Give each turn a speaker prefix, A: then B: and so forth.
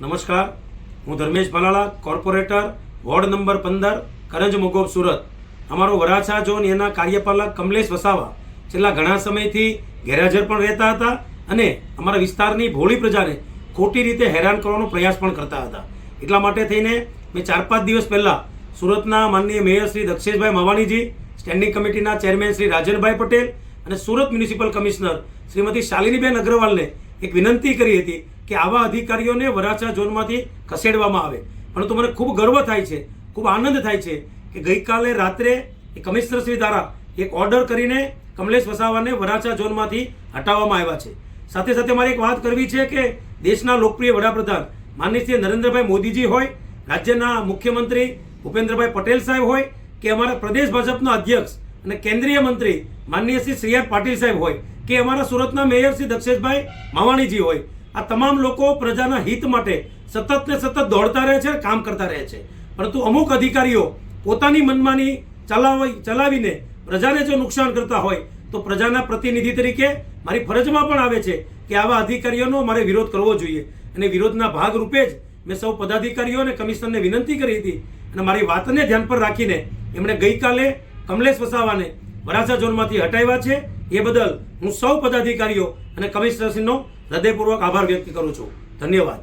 A: નમસ્કાર. હું Dharmesh Bhalala corporator, ward number પંદર, કરંજ મોગોબ, સુરત. અમારો વરાછા ઝોન એના કાર્યપાલક કમલેશ વસાવા છેલ્લા ઘણા સમયથી ગેરહાજર પણ રહેતા હતા અને અમારા વિસ્તારની ભોળી પ્રજાને ખોટી રીતે હેરાન કરવાનો પ્રયાસ પણ કરતા હતા. એટલા માટે થઈને મેં ચાર પાંચ દિવસ પહેલાં સુરતના માનનીય મેયર શ્રી દક્ષેશભાઈ મવાણીજી, સ્ટેન્ડિંગ કમિટીના ચેરમેન શ્રી રાજનભાઈ પટેલ અને સુરત મ્યુનિસિપલ કમિશનર શ્રીમતી શાલિનીબેન અગ્રવાલને એક વિનંતી કરી હતી કે આવા અધિકારીઓને વરાછા ઝોનમાંથી ખસેડવામાં આવે. પરંતુ મને ખૂબ ગર્વ થાય છે, ખૂબ આનંદ થાય છે કે ગઈકાલે રાત્રે એ કમિશનર શ્રી દ્વારા એક ઓર્ડર કરીને કમલેશ વસાવાને વરાછા ઝોનમાંથી હટાવવામાં આવ્યા છે. સાથે સાથે મારે એક વાત કરવી છે કે દેશના લોકપ્રિય વડાપ્રધાન માનનીય શ્રી નરેન્દ્રભાઈ મોદીજી હોય, રાજ્યના મુખ્યમંત્રી ભૂપેન્દ્રભાઈ પટેલ સાહેબ હોય, કે અમારા પ્રદેશ ભાજપના અધ્યક્ષ અને કેન્દ્રીય મંત્રી માનનીય શ્રી સી પાટીલ સાહેબ હોય, કે અમારા સુરતના મેયર શ્રી દક્ષેશભાઈ માવાણીજી હોય આ તમામ લોકો પ્રજાના હિત માટે સતત ને સતત દોડતા રહે છે કામ કરતા રહે છે. પરંતુ અમુક અધિકારીઓ પોતાની મનમાની ચલાવી ચલાવીને પ્રજાને જો નુકસાન કરતા હોય, તો પ્રજાના પ્રતિનિધિ તરીકે મારી ફરજમાં પણ આવે છે કે આવા અધિકારીઓનો મારે વિરોધ કરવો જોઈએ. અને વિરોધના ભાગરૂપે જ મેં સૌ પદાધિકારીઓ અને કમિશનરને વિનંતી કરી હતી. અને મારી વાતને ધ્યાન પર રાખીને એમણે ગઈકાલે કમલેશ વસાવાને વરાછા ઝોનમાંથી હટાવ્યા છે. એ બદલ હું સૌ પદાધિકારીઓ અને કમિશનરશ્રીનો હૃદયપૂર્વક આભાર વ્યક્ત કરું છું. ધન્યવાદ.